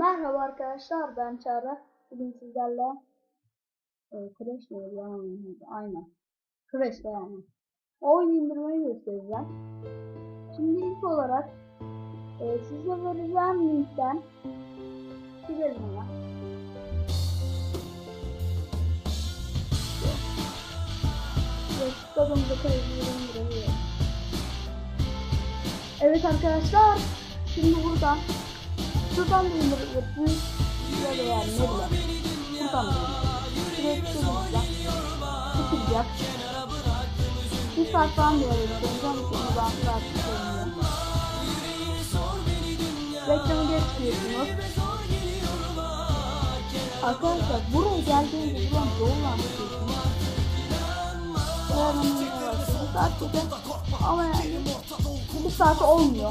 Merhaba arkadaşlar ben Çağrı. Bugün sizlerle e, Crash miydi yani aynen. Crash yani. O oyunu indirmeyi göstereceğim. Şimdi ilk olarak e, size vereceğim linkten girelim indirebiliyoruz. Evet arkadaşlar şimdi buradan Şuradan da indirebilirsiniz. Ya da yani ne bileyim. Buradan da Sürekli şuradan. Çıkacak. Bir saat falan diyor. Deneyeceğim şimdi ben biraz söyleyeyim. Reklamı geçmiyorsunuz. Arkadaşlar buraya geldiğinizde buradan zorlanmışsınız. Öğrenmeye başlıyorsunuz. Gerçekten ama yani bir saat olmuyor.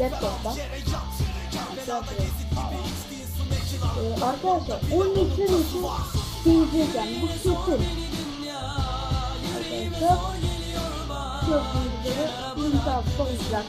laptopta. Ee, arkadaşlar 10 litre için diyeceğiz yani bu kesin. Arkadaşlar gördüğünüz üzere link altta olacak.